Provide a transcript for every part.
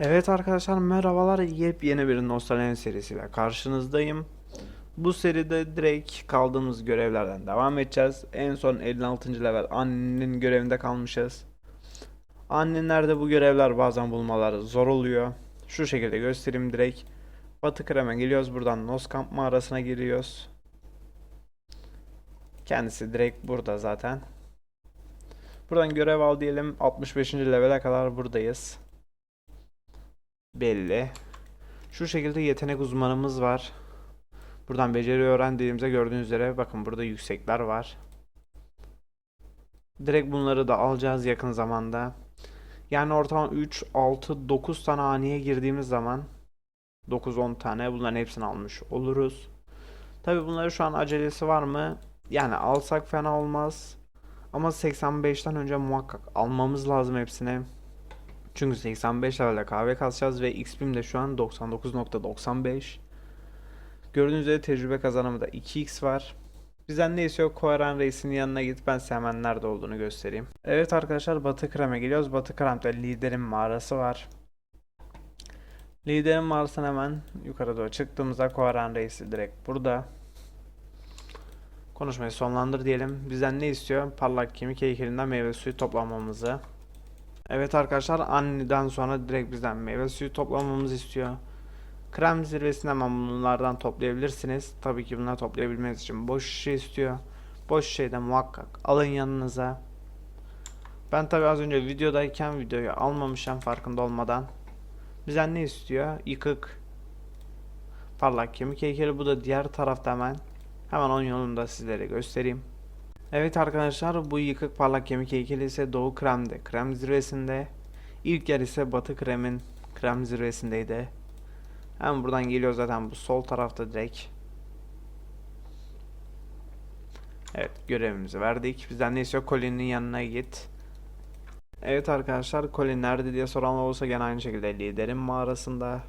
Evet arkadaşlar merhabalar. Yepyeni bir Nostalji serisiyle karşınızdayım. Bu seride direkt kaldığımız görevlerden devam edeceğiz. En son 56. level annenin görevinde kalmışız. Annenlerde bu görevler bazen bulmaları zor oluyor. Şu şekilde göstereyim direkt. Batı Krem'e geliyoruz. Buradan Noskamp mağarasına giriyoruz. Kendisi direkt burada zaten. Buradan görev al diyelim. 65. levele kadar buradayız belli. Şu şekilde yetenek uzmanımız var. Buradan beceri öğren dediğimizde gördüğünüz üzere bakın burada yüksekler var. Direkt bunları da alacağız yakın zamanda. Yani ortalama 3, 6, 9 tane haneye girdiğimiz zaman 9-10 tane bunların hepsini almış oluruz. Tabi bunları şu an acelesi var mı? Yani alsak fena olmaz. Ama 85'ten önce muhakkak almamız lazım hepsini. Çünkü 85 levelde kahve kasacağız ve XP'm de şu an 99.95. Gördüğünüz üzere tecrübe kazanımı da 2x var. Bizden ne istiyor? Koaran Reis'in yanına git. Ben size hemen nerede olduğunu göstereyim. Evet arkadaşlar Batı Krem'e geliyoruz. Batı Krem'de liderin mağarası var. Liderin mağarasına hemen yukarı doğru çıktığımızda Koaran Reis'i direkt burada. Konuşmayı sonlandır diyelim. Bizden ne istiyor? Parlak kemik heykelinden meyve suyu toplamamızı. Evet arkadaşlar anneden sonra direkt bizden meyve suyu toplamamızı istiyor. Krem zirvesinden hemen bunlardan toplayabilirsiniz. Tabii ki bunları toplayabilmeniz için boş şişe istiyor. Boş şişeyi de muhakkak alın yanınıza. Ben tabii az önce videodayken videoyu almamışım farkında olmadan. Bizden ne istiyor? Yıkık. Parlak kemik heykeli bu da diğer tarafta hemen. Hemen onun yolunu da sizlere göstereyim. Evet arkadaşlar bu yıkık parlak kemik heykeli ise Doğu Krem'de krem zirvesinde. İlk yer ise Batı Krem'in krem zirvesindeydi. Hemen buradan geliyor zaten bu sol tarafta direkt. Evet görevimizi verdik. Bizden ne istiyor? Colin'in yanına git. Evet arkadaşlar Colin nerede diye soranlar olursa gene aynı şekilde liderin mağarasında.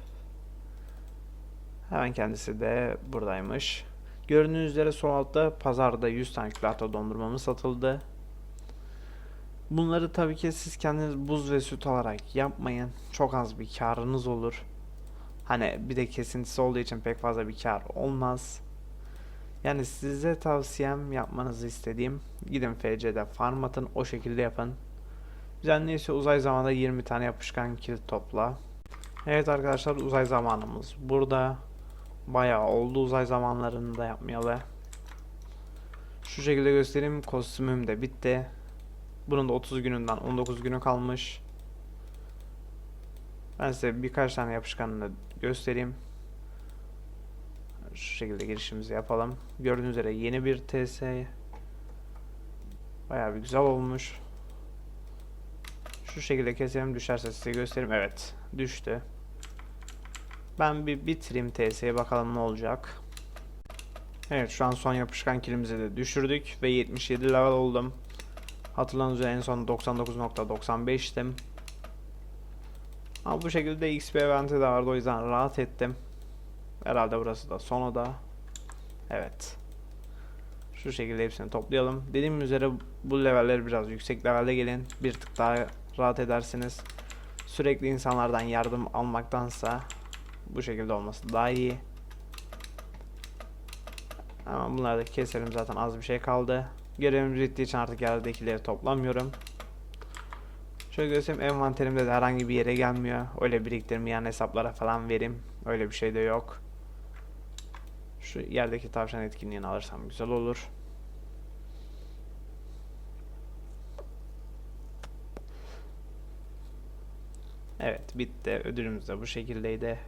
Hemen kendisi de buradaymış. Gördüğünüz üzere sol altta pazarda 100 tane külatta dondurmamız satıldı. Bunları tabii ki siz kendiniz buz ve süt alarak yapmayın. Çok az bir karınız olur. Hani bir de kesintisi olduğu için pek fazla bir kar olmaz. Yani size tavsiyem yapmanızı istediğim gidin FC'de farm atın o şekilde yapın. Bizden neyse uzay zamanda 20 tane yapışkan kilit topla. Evet arkadaşlar uzay zamanımız burada. Bayağı oldu uzay zamanlarını da yapmayalı. Şu şekilde göstereyim. Kostümüm de bitti. Bunun da 30 gününden 19 günü kalmış. Ben size birkaç tane yapışkanını göstereyim. Şu şekilde girişimizi yapalım. Gördüğünüz üzere yeni bir TS. Bayağı bir güzel olmuş. Şu şekilde keselim düşerse size göstereyim. Evet düştü. Ben bir bitireyim TS'ye bakalım ne olacak. Evet şu an son yapışkan kilimizi de düşürdük ve 77 level oldum. Hatırladığınız üzere en son 99.95'tim. Ama bu şekilde XP eventi de vardı o yüzden rahat ettim. Herhalde burası da son oda. Evet. Şu şekilde hepsini toplayalım. Dediğim üzere bu leveller biraz yüksek levelde gelin. Bir tık daha rahat edersiniz. Sürekli insanlardan yardım almaktansa bu şekilde olması daha iyi. Ama bunları da keselim zaten az bir şey kaldı. Görevimiz bittiği için artık yerdekileri toplamıyorum. Şöyle göstereyim envanterimde de herhangi bir yere gelmiyor. Öyle biriktirmeyen hesaplara falan verim. Öyle bir şey de yok. Şu yerdeki tavşan etkinliğini alırsam güzel olur. Evet bitti. Ödülümüz de bu şekildeydi.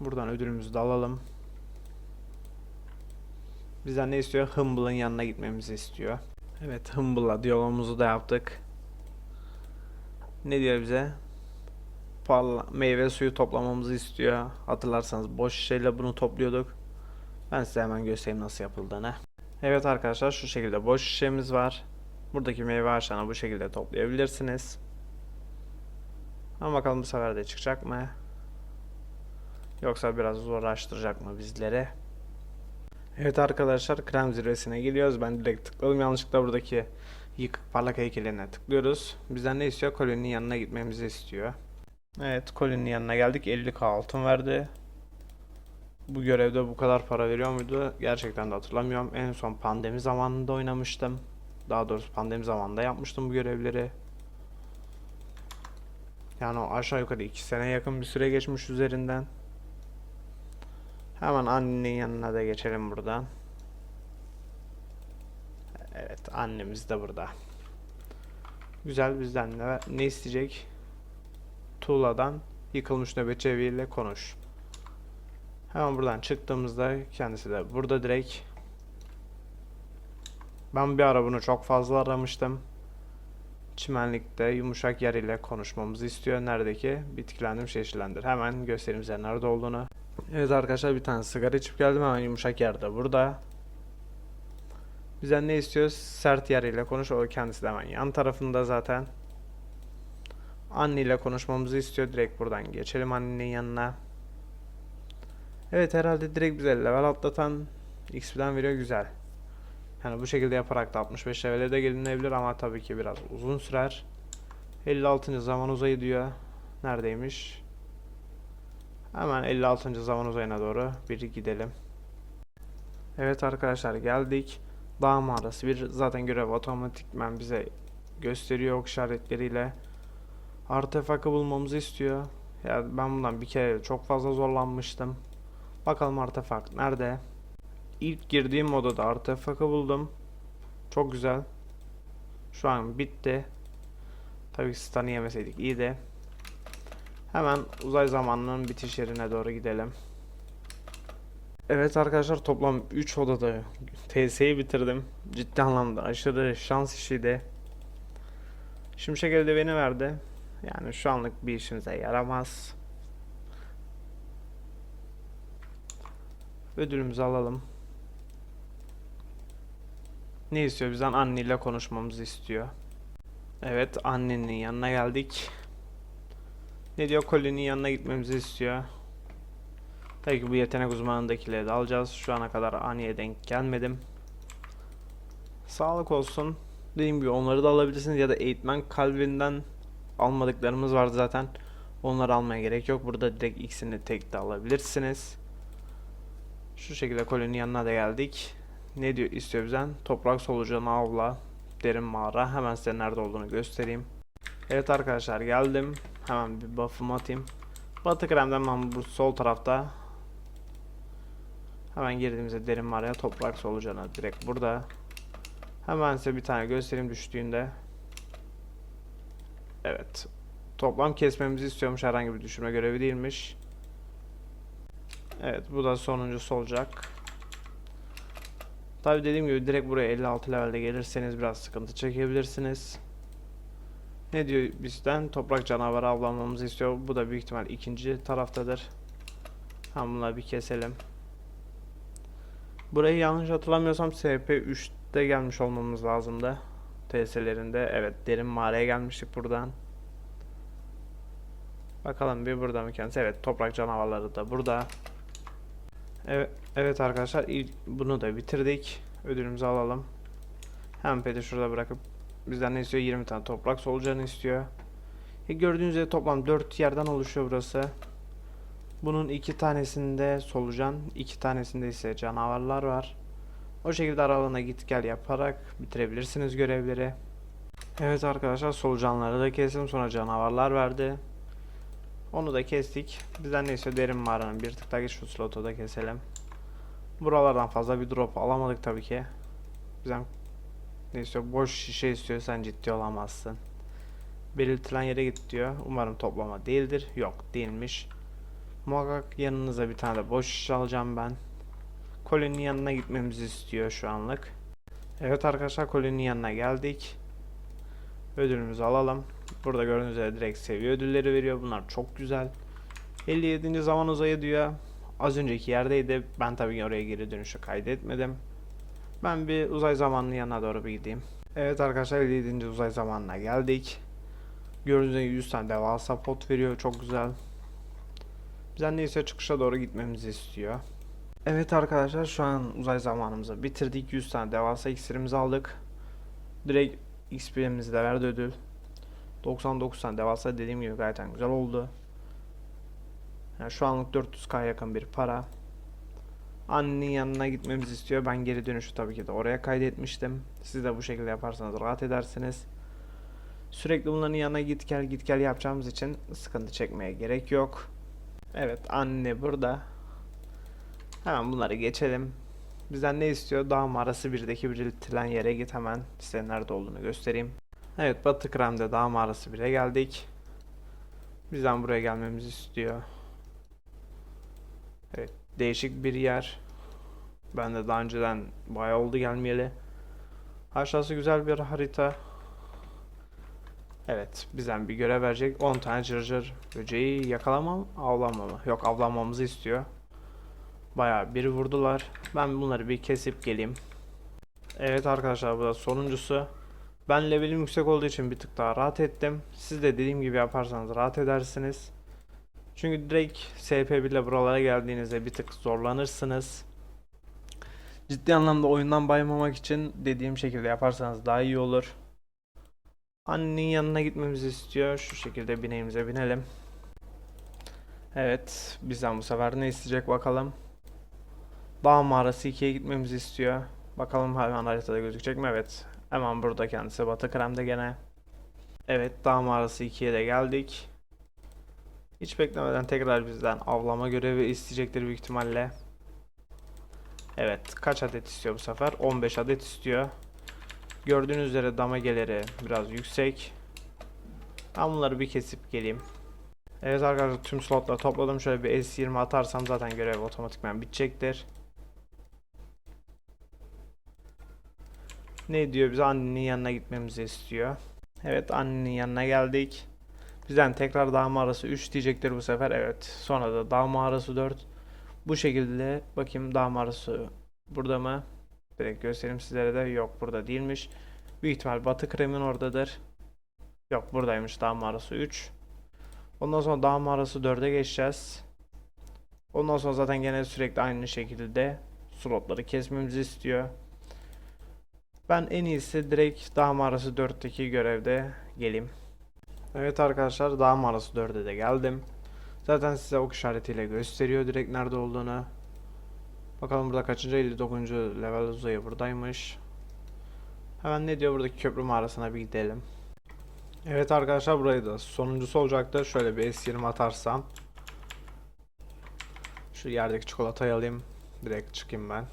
Buradan ödülümüzü de alalım. Bizden ne istiyor? Humble'ın yanına gitmemizi istiyor. Evet Humble'la diyalogumuzu da yaptık. Ne diyor bize? Parla meyve suyu toplamamızı istiyor. Hatırlarsanız boş şişeyle bunu topluyorduk. Ben size hemen göstereyim nasıl yapıldığını. Evet arkadaşlar şu şekilde boş şişemiz var. Buradaki meyve ağaçlarını bu şekilde toplayabilirsiniz. Ama bakalım bu sefer de çıkacak mı? Yoksa biraz uğraştıracak mı bizleri? Evet arkadaşlar krem zirvesine geliyoruz. Ben direkt tıkladım yanlışlıkla buradaki yıkık parlak heykeline tıklıyoruz. Bizden ne istiyor? Koloninin yanına gitmemizi istiyor. Evet koloninin yanına geldik. 50k altın verdi. Bu görevde bu kadar para veriyor muydu? Gerçekten de hatırlamıyorum. En son pandemi zamanında oynamıştım. Daha doğrusu pandemi zamanında yapmıştım bu görevleri. Yani aşağı yukarı 2 sene yakın bir süre geçmiş üzerinden. Hemen annenin yanına da geçelim buradan. Evet annemiz de burada. Güzel bizden ne, ne isteyecek? Tuğla'dan yıkılmış nöbetçi eviyle konuş. Hemen buradan çıktığımızda kendisi de burada direkt. Ben bir ara bunu çok fazla aramıştım. Çimenlikte yumuşak yer ile konuşmamızı istiyor. Neredeki? Bitkilendirmiş yeşillendir. Hemen göstereyim size nerede olduğunu. Evet arkadaşlar bir tane sigara içip geldim hemen yumuşak yerde burada. Bizden ne istiyor? Sert ile konuş. O kendisi de hemen yan tarafında zaten. Anne ile konuşmamızı istiyor. Direkt buradan geçelim annenin yanına. Evet herhalde direkt bize level atlatan XP'den veriyor güzel. Yani bu şekilde yaparak da 65 level'e de gelinebilir ama tabii ki biraz uzun sürer. 56. zaman uzayı diyor. Neredeymiş? Hemen 56. zaman uzayına doğru bir gidelim. Evet arkadaşlar geldik. Dağ mağarası bir zaten görev otomatikmen bize gösteriyor işaretleriyle. Artefakı bulmamızı istiyor. Ya ben bundan bir kere çok fazla zorlanmıştım. Bakalım artefak nerede? İlk girdiğim odada artefakı buldum. Çok güzel. Şu an bitti. Tabii ki stun'ı yemeseydik iyi de. Hemen uzay zamanının bitiş yerine doğru gidelim. Evet arkadaşlar toplam 3 odada TS'yi bitirdim. Ciddi anlamda aşırı şans işiydi. Şimşek eldiveni verdi. Yani şu anlık bir işimize yaramaz. Ödülümüzü alalım. Ne istiyor bizden? Anneyle konuşmamızı istiyor. Evet annenin yanına geldik. Ne diyor? Colin'in yanına gitmemizi istiyor. Tabii ki bu yetenek uzmanındakileri de alacağız. Şu ana kadar Ani'ye denk gelmedim. Sağlık olsun. Dediğim gibi onları da alabilirsiniz ya da eğitmen kalbinden almadıklarımız vardı zaten. Onları almaya gerek yok. Burada direkt ikisini tek de alabilirsiniz. Şu şekilde koloninin yanına da geldik. Ne diyor istiyor bizden? Toprak solucanı avla. Derin mağara. Hemen size nerede olduğunu göstereyim. Evet arkadaşlar geldim. Hemen bir buff'ımı atayım. Batı kremden bu sol tarafta. Hemen girdiğimizde derin mağaraya toprak solucanı direkt burada. Hemen size bir tane göstereyim düştüğünde. Evet. Toplam kesmemizi istiyormuş herhangi bir düşürme görevi değilmiş. Evet bu da sonuncusu olacak. Tabi dediğim gibi direkt buraya 56 levelde gelirseniz biraz sıkıntı çekebilirsiniz. Ne diyor bizden? Toprak canavarı avlanmamızı istiyor. Bu da büyük ihtimal ikinci taraftadır. Hem bunları bir keselim. Burayı yanlış hatırlamıyorsam SP3'te gelmiş olmamız lazımdı. TS'lerinde. Evet derin mağaraya gelmiştik buradan. Bakalım bir burada mı kendisi? Evet toprak canavarları da burada. Evet, evet arkadaşlar bunu da bitirdik. Ödülümüzü alalım. Hemen peti şurada bırakıp bizden ne istiyor? 20 tane toprak solucanı istiyor. E gördüğünüz üzere toplam 4 yerden oluşuyor burası. Bunun iki tanesinde solucan, iki tanesinde ise canavarlar var. O şekilde aralığına git gel yaparak bitirebilirsiniz görevleri. Evet arkadaşlar solucanları da kestim sonra canavarlar verdi. Onu da kestik. Bizden neyse derin mağaranın bir tık daha geç şu slotu da keselim. Buralardan fazla bir drop alamadık tabii ki. Bizden neyse boş şişe istiyor sen ciddi olamazsın. Belirtilen yere git diyor. Umarım toplama değildir. Yok değilmiş. Muhakkak yanınıza bir tane de boş şişe alacağım ben. Kolinin yanına gitmemizi istiyor şu anlık. Evet arkadaşlar kolinin yanına geldik. Ödülümüzü alalım. Burada gördüğünüz üzere direkt seviye ödülleri veriyor. Bunlar çok güzel. 57. zaman uzayı diyor. Az önceki yerdeydi. Ben tabii ki oraya geri dönüşü kaydetmedim. Ben bir uzay zamanının yanına doğru bir gideyim. Evet arkadaşlar 57. uzay zamanına geldik. Gördüğünüz gibi 100 tane devasa pot veriyor. Çok güzel. Bizden neyse çıkışa doğru gitmemizi istiyor. Evet arkadaşlar şu an uzay zamanımızı bitirdik. 100 tane devasa iksirimizi aldık. Direkt XP'mizi de verdi ödül. 99 tane devasa dediğim gibi gayet güzel oldu. Yani şu anlık 400k yakın bir para. Annenin yanına gitmemizi istiyor. Ben geri dönüşü tabii ki de oraya kaydetmiştim. Siz de bu şekilde yaparsanız rahat edersiniz. Sürekli bunların yanına git gel git gel yapacağımız için sıkıntı çekmeye gerek yok. Evet anne burada. Hemen bunları geçelim. Bizden ne istiyor? Dağ mağarası 1'deki belirtilen yere git hemen. Size nerede olduğunu göstereyim. Evet Batı Krem'de dağ mağarası 1'e geldik. Bizden buraya gelmemizi istiyor. Evet değişik bir yer. Ben de daha önceden bayağı oldu gelmeyeli. Aşağısı güzel bir harita. Evet bizden bir görev verecek. 10 tane cırcır böceği yakalamam, avlamamı. Yok avlamamızı istiyor. Bayağı bir vurdular. Ben bunları bir kesip geleyim. Evet arkadaşlar bu da sonuncusu. Ben levelim yüksek olduğu için bir tık daha rahat ettim. Siz de dediğim gibi yaparsanız rahat edersiniz. Çünkü direkt SP1 ile buralara geldiğinizde bir tık zorlanırsınız. Ciddi anlamda oyundan baymamak için dediğim şekilde yaparsanız daha iyi olur. Annenin yanına gitmemizi istiyor. Şu şekilde bineğimize binelim. Evet, bizden bu sefer ne isteyecek bakalım. Dağ mağarası 2'ye gitmemizi istiyor. Bakalım hemen haritada gözükecek mi? Evet. Hemen burada kendisi Batı Krem'de gene. Evet, Dağ mağarası 2'ye de geldik. Hiç beklemeden tekrar bizden avlama görevi isteyecektir büyük ihtimalle. Evet, kaç adet istiyor bu sefer? 15 adet istiyor. Gördüğünüz üzere damageleri biraz yüksek. Ben bunları bir kesip geleyim. Evet arkadaşlar tüm slotları topladım. Şöyle bir S20 atarsam zaten görev otomatikman bitecektir. Ne diyor bize annenin yanına gitmemizi istiyor. Evet annenin yanına geldik. Bizden tekrar dağ mağarası 3 diyecektir bu sefer. Evet. Sonra da dağ mağarası 4. Bu şekilde bakayım dağ mağarası burada mı? Direkt göstereyim sizlere de. Yok burada değilmiş. Büyük ihtimal Batı Krem'in oradadır. Yok buradaymış dağ mağarası 3. Ondan sonra dağ mağarası 4'e geçeceğiz. Ondan sonra zaten gene sürekli aynı şekilde slotları kesmemizi istiyor. Ben en iyisi direkt dağ mağarası 4'teki görevde geleyim. Evet arkadaşlar dağ mağarası 4'e de geldim. Zaten size ok işaretiyle gösteriyor direkt nerede olduğunu. Bakalım burada kaçıncı 59. level uzayı buradaymış. Hemen ne diyor buradaki köprü mağarasına bir gidelim. Evet arkadaşlar burayı da sonuncusu olacaktır. Şöyle bir S20 atarsam. Şu yerdeki çikolatayı alayım. Direkt çıkayım ben.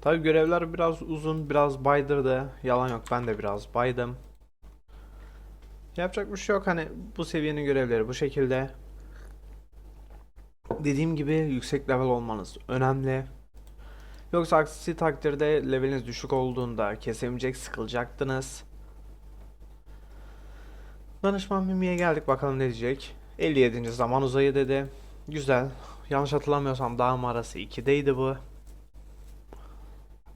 Tabi görevler biraz uzun, biraz baydırdı. Yalan yok ben de biraz baydım. Yapacak bir şey yok hani bu seviyenin görevleri bu şekilde. Dediğim gibi yüksek level olmanız önemli. Yoksa aksi takdirde leveliniz düşük olduğunda kesemeyecek, sıkılacaktınız. Danışman Mimi'ye geldik bakalım ne diyecek. 57. zaman uzayı dedi. Güzel. Yanlış hatırlamıyorsam dağ mağarası 2'deydi bu.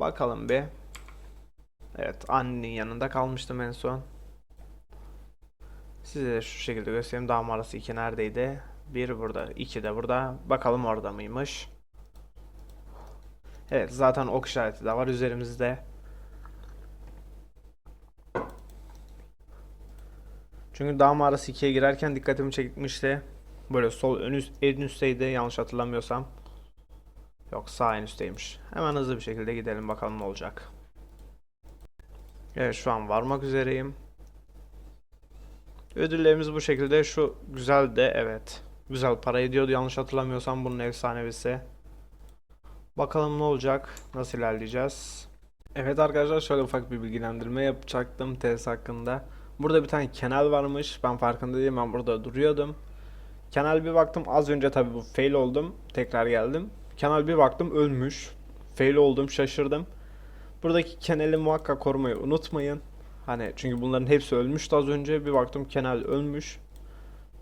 Bakalım bir. Evet annenin yanında kalmıştım en son. Size de şu şekilde göstereyim. Dağ mağarası 2 neredeydi? 1 burada, 2 de burada. Bakalım orada mıymış? Evet zaten ok işareti de var üzerimizde. Çünkü dağ mağarası 2'ye girerken dikkatimi çekmişti. Böyle sol ön üst, en üstteydi yanlış hatırlamıyorsam. Yok sağ en üstteymiş. Hemen hızlı bir şekilde gidelim bakalım ne olacak. Evet şu an varmak üzereyim. Ödüllerimiz bu şekilde. Şu güzel de evet. Güzel para ediyordu yanlış hatırlamıyorsam bunun efsanevisi. Bakalım ne olacak? Nasıl ilerleyeceğiz? Evet arkadaşlar şöyle ufak bir bilgilendirme yapacaktım test hakkında. Burada bir tane kenal varmış. Ben farkında değilim. Ben burada duruyordum. Kenal bir baktım az önce tabii bu fail oldum. Tekrar geldim. Kenal bir baktım ölmüş. Fail oldum şaşırdım. Buradaki kenali muhakkak korumayı unutmayın. Hani çünkü bunların hepsi ölmüştü az önce. Bir baktım Kenal ölmüş.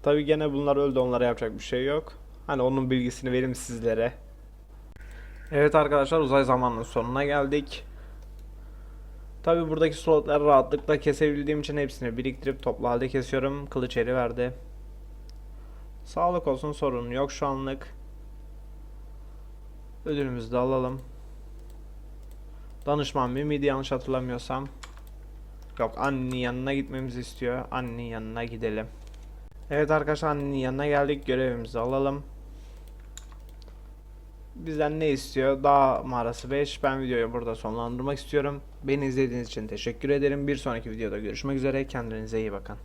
Tabi gene bunlar öldü onlara yapacak bir şey yok. Hani onun bilgisini vereyim sizlere. Evet arkadaşlar uzay zamanının sonuna geldik. Tabi buradaki slotları rahatlıkla kesebildiğim için hepsini biriktirip toplu halde kesiyorum. Kılıç eri verdi. Sağlık olsun sorun yok şu anlık. Ödülümüzü de alalım. Danışman Mimi'ydi yanlış hatırlamıyorsam. Yok annenin yanına gitmemizi istiyor. Annenin yanına gidelim. Evet arkadaşlar annenin yanına geldik. Görevimizi alalım. Bizden ne istiyor? Dağ mağarası 5. Ben videoyu burada sonlandırmak istiyorum. Beni izlediğiniz için teşekkür ederim. Bir sonraki videoda görüşmek üzere. Kendinize iyi bakın.